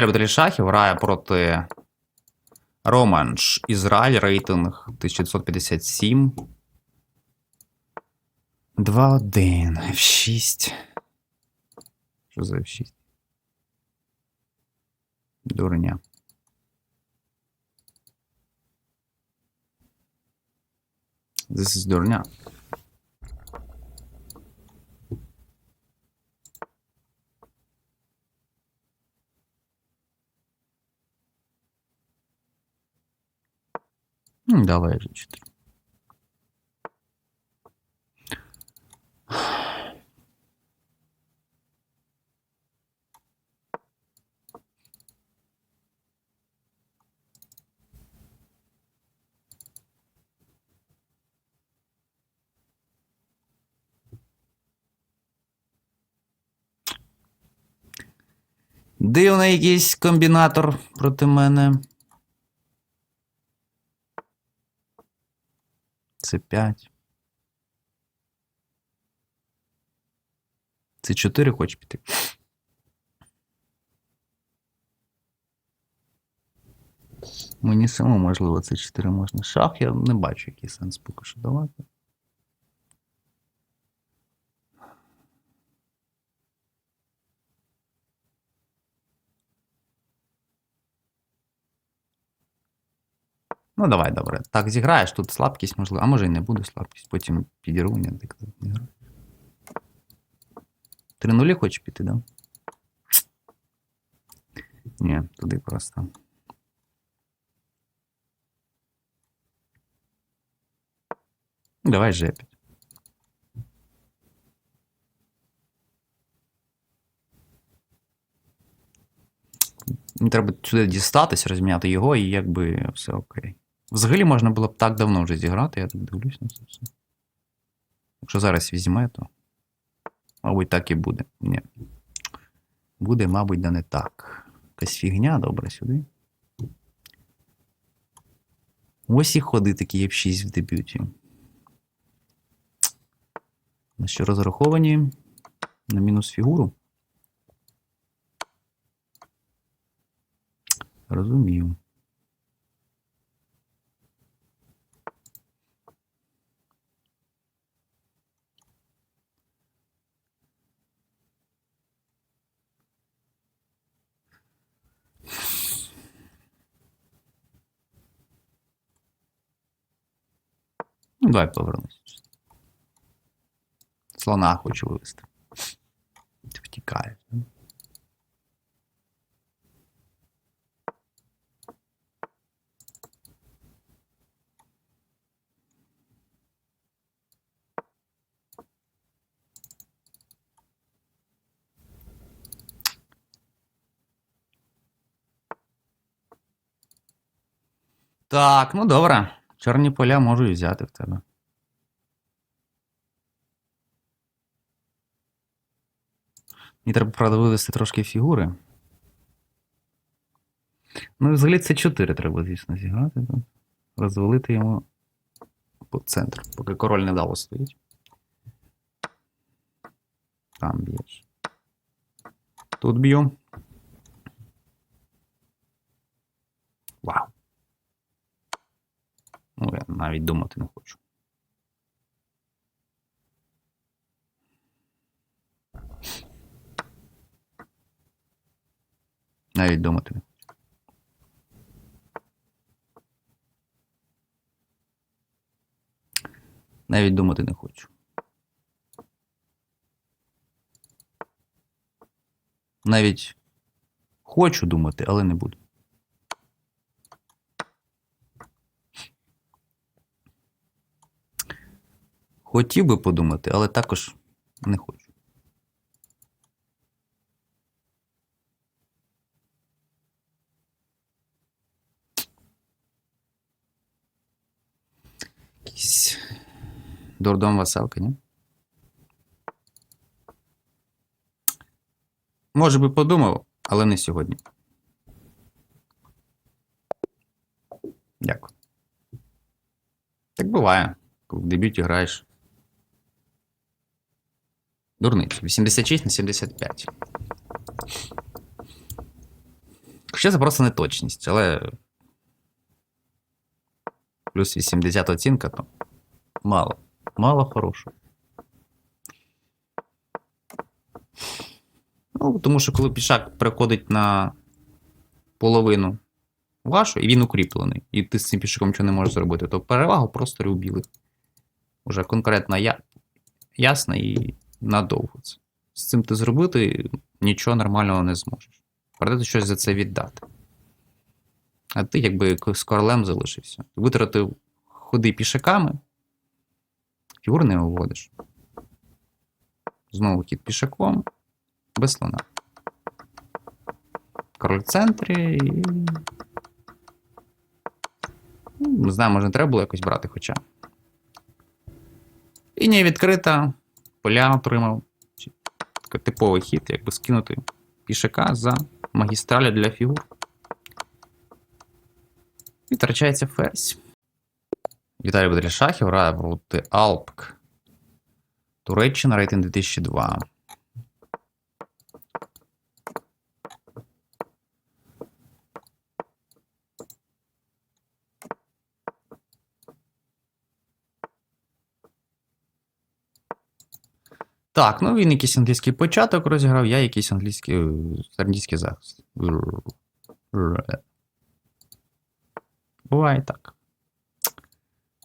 Любителі шахів грає проти Романш Ізраїль, рейтинг 1957. 2-1. F6. Що за F6? Дурня. This is дурня. Давай же 4. Дивний якийсь комбінатор проти мене. Це 5. Це 4 хоче піти. Мені само, можливо, це 4 можна. Шах я не бачу, який сенс поки що давати. Ну, давай, добре. Так, зіграєш, тут слабкість, можливо, а може і не буде слабкість, потім підірву, не граю. Три нулі хочеш піти, да? Ні, туди просто. Давай жепіть. Треба сюди дістатись, розміняти його, і якби все окей. Взагалі можна було б так давно вже зіграти, я так дивлюсь на це все. Якщо зараз візьме, то. Мабуть, так і буде. Ні. Буде, мабуть, да не так. Якась фігня, добре, сюди. Ось і ходи такі F6 в дебюті. На що розраховані? На мінус фігуру. Розумію. Ну, давай повернусь. Слона хочу вивести. Ти да? Так, ну добре. Чорні поля можу і взяти в тебе. Мені треба, правда, вивести трошки фігури. Ну, і взагалі це 4 треба, звісно, зіграти. Розвалити йому по центру, поки король невдало стоїть. Там б'єш. Тут б'ю. Ну, я навіть думати не хочу. Навіть думати не хочу. Навіть думати не хочу. Навіть хочу думати, але не буду. Хотів би подумати, але також не хочу. Якийсь дурдом веселка, ні? Може би подумав, але не сьогодні. Дякую. Так буває, коли в дебюті граєш. Дурниць. 86 на 75. Хоча це просто неточність, але. Плюс 80 оцінка, то мало. Мало хорошого. Ну, тому що коли пішак переходить на половину вашу, і він укріплений, і ти з цим пішаком нічого не можеш зробити, то перевага просто білих. Уже конкретно я... ясна і надовго це. З цим ти зробити нічого нормального не зможеш. Придеться щось за це віддати. А ти якби з королем залишився. Витратив ходи пішаками, фігур не виводиш. Знову хід пішаком, без слона. Король в центрі і. Ну, Не знаю, може, треба було якось брати, хоча. Лінія відкрита, поля отримав. Типовий хід, якби скинути пішака за магістраля для фігур. І втрачається ферзь. Віталій шахів. грає проти Алпк. Туреччина рейтинг 2002. Так, ну він якийсь англійський початок розіграв, я якийсь англійський, е, англійський захист. Буває так.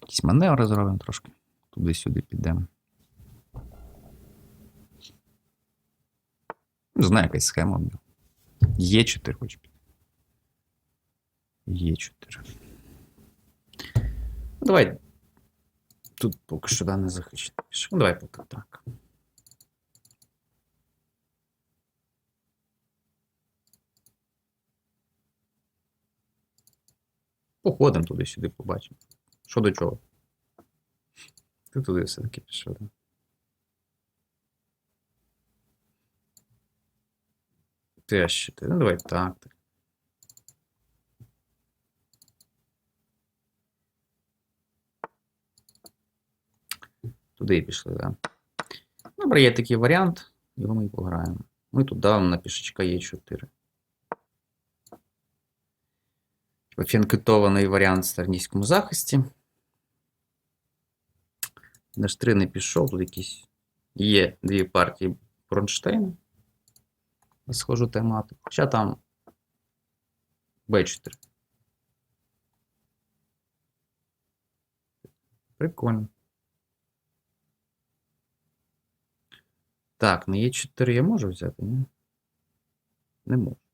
Якісь маневри зробимо трошки. Туди-сюди підемо. Не знаю, якась схема. Є 4 хоч піти. Є 4. Ну, давай. Тут поки що да, не захищено. Давай поки так. Походимо туди-сюди, побачимо. Що до чого? Ти туди все-таки пішов, так? Ти ще ти. Ну, давай так. так. Туди і пішли, так. Добре, є такий варіант, його ми і пограємо. Ми тут давимо на пішечка Е4. Фінкетований варіант в старнійському захисті. На 3 не пішов, тут якісь є дві партії Бронштейна. Схожу тематику. Хоча там Б4. Прикольно. Так, на Е4 я можу взяти, ні? Не можу.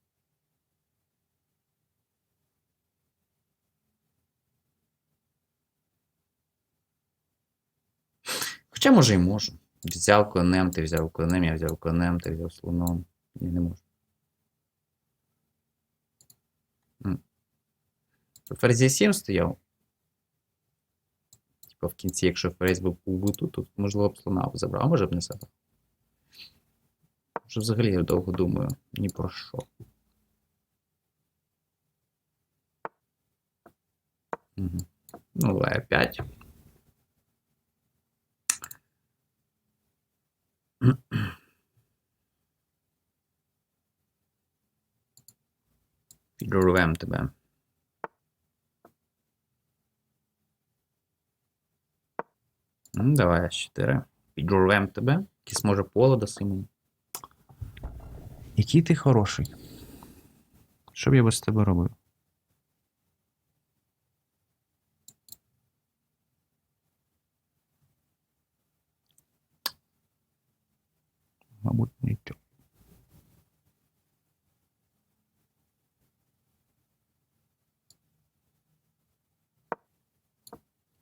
Хоча може і можу. Взяв конем, ти взяв конем, я взяв конем, ти взяв слоном. Ні, не можу. Ферзі 7 стояв. Типа в кінці, якщо ферзь був убиту, то можливо б слона забрав, а може б не забрав. Що взагалі я довго думаю, ні про що. Угу. Ну, Е5. Підрорвем тебе. Ну, давай С4. Підрорвем тебе. Якийсь може поле даси мені. Який ти хороший. Що б я без тебе робив? Мабуть, нічого.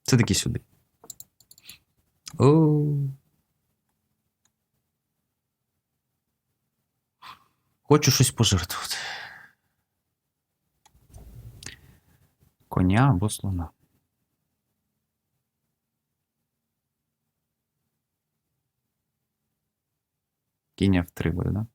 Це таки сюди. О. Хочу щось пожертвувати. Коня або слона. Кінь в 3 буде?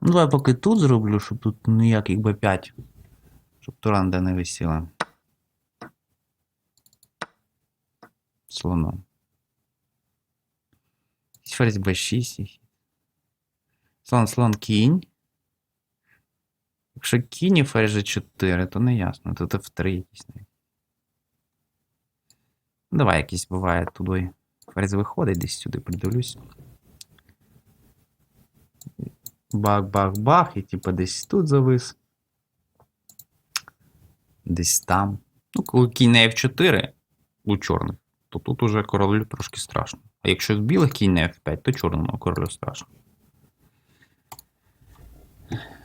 Ну, давай поки тут зроблю, щоб тут ніяких Б5. Щоб тура ніде не висіла. Слоном. Ферзь Б6. І- Слон, слон, кінь. Якщо кінь і ферзь G4, то не ясно. Тут F3 якісь. навіть. Давай якийсь буває туди. Ферзь виходить десь сюди, придивлюсь. Бах-бах-бах, і типа десь тут завис. Десь там. Ну, коли кінь на F4 у чорних, то тут уже королю трошки страшно. А якщо в білих кінь на F5, то чорному королю страшно.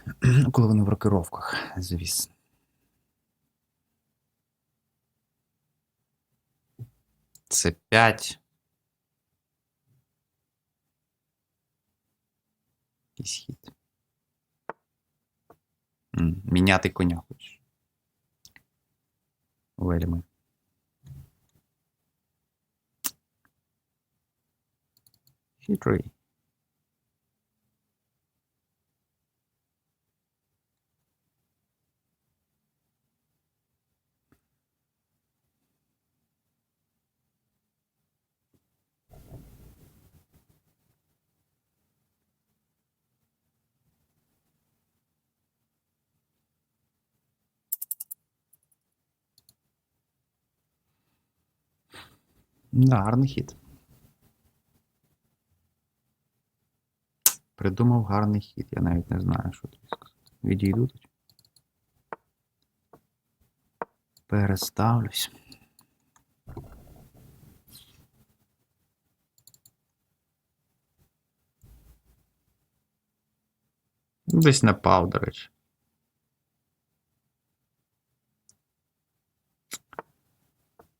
Ну, Коли вони в рокировках, звісно. Це 5. Якийсь хід. Міняти коня хочеш. Вельми. Хитрий. Гарний хід. Придумав гарний хід. Я навіть не знаю, що тобі сказати. Відійду тут. Переставлюсь. Десь напав, до речі.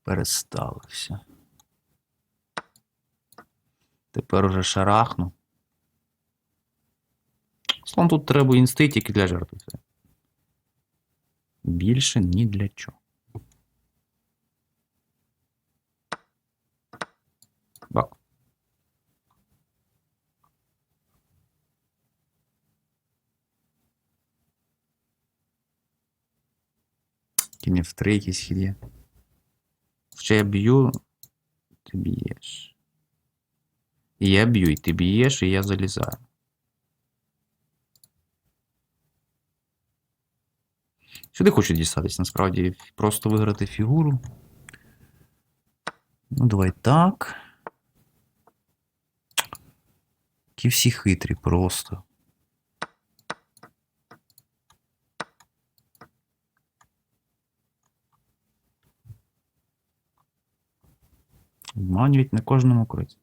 Переставився. Тепер уже шарахну. Слон тут треба інсти тільки для жертви. Більше ні для чого. Бак. Кінь в три якийсь хід є. Ще я б'ю, ти б'єш. І я б'ю, і ти б'єш, і я залізаю. Сюди хочу дістатись, насправді, просто виграти фігуру. Ну, давай так. Які всі хитрі просто. Обманюють на кожному кроці.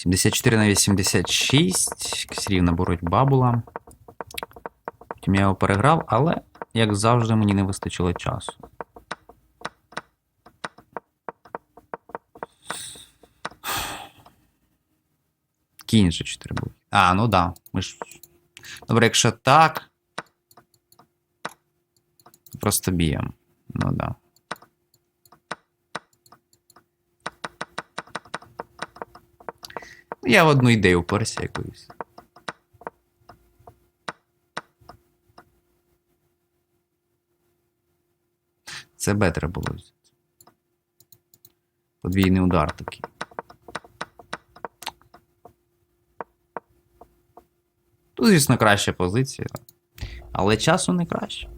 Сімдесят чотири на 86. Якась боротьба була. Потім я його переграв, але, як завжди, мені не вистачило часу. Кінь же 4 був. А, ну да. Ми ж... Добре, якщо так. Просто б'ємо. Ну да. Я в одну ідею вперся якоюсь. Це Б треба було взяти. Подвійний удар такий. Тут, звісно, краща позиція. Але часу не краще.